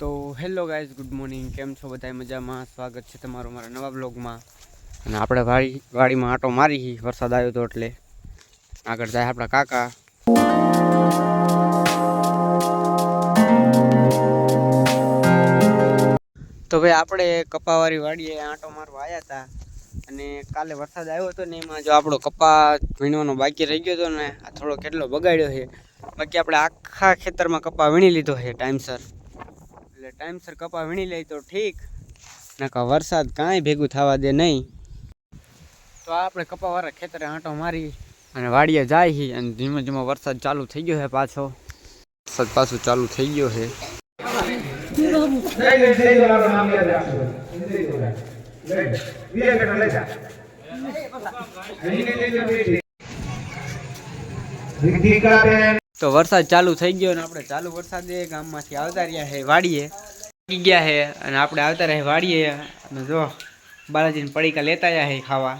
તો hello guys, good morning. કેમ છો બધા મજામાં? સ્વાગત છે તમારું મારા નવા બ્લોગમાં અને આપણે વાડી વાડીમાં આટો મારી વરસાદ આવ્યો હતો એટલે. આગળ જાય આપણા કાકા. તો ભાઈ, આપણે કપાવાળી વાડીએ આંટો મારવા આવ્યા હતા અને કાલે વરસાદ આવ્યો હતો ને એમાં જો આપણો કપા વીણવાનો બાકી રહી ગયો હતો ને, આ થોડો કેટલો બગાડ્યો છે. બાકી આપણે આખા ખેતરમાં કપા વીણી લીધો છે, ટાઈમસર. એટલે ટાઈમસર કપા વીણી લઈ તો ઠીક. નકા વરસાદ કાંઈ ભેગું થવા દે નહીં. તો આ આપણે કપાવાળા ખેતરે આંટો મારી અને વાડીએ જાય છે અને ધીમે ધીમે વરસાદ ચાલુ થઈ ગયો છે પાછો. વરસાદ પાછું ચાલુ થઈ ગયો છે. તો વરસાદ ચાલુ થઈ ગયો અને આપણે ચાલુ વરસાદે ગામમાંથી આવતા રહ્યા છે વાડીએ. ગયા છે અને આપણે આવતા રહ્યા વાડીએ. અને જો બાલાજીને પડીકા લેતા આવ્યા છે ખાવા.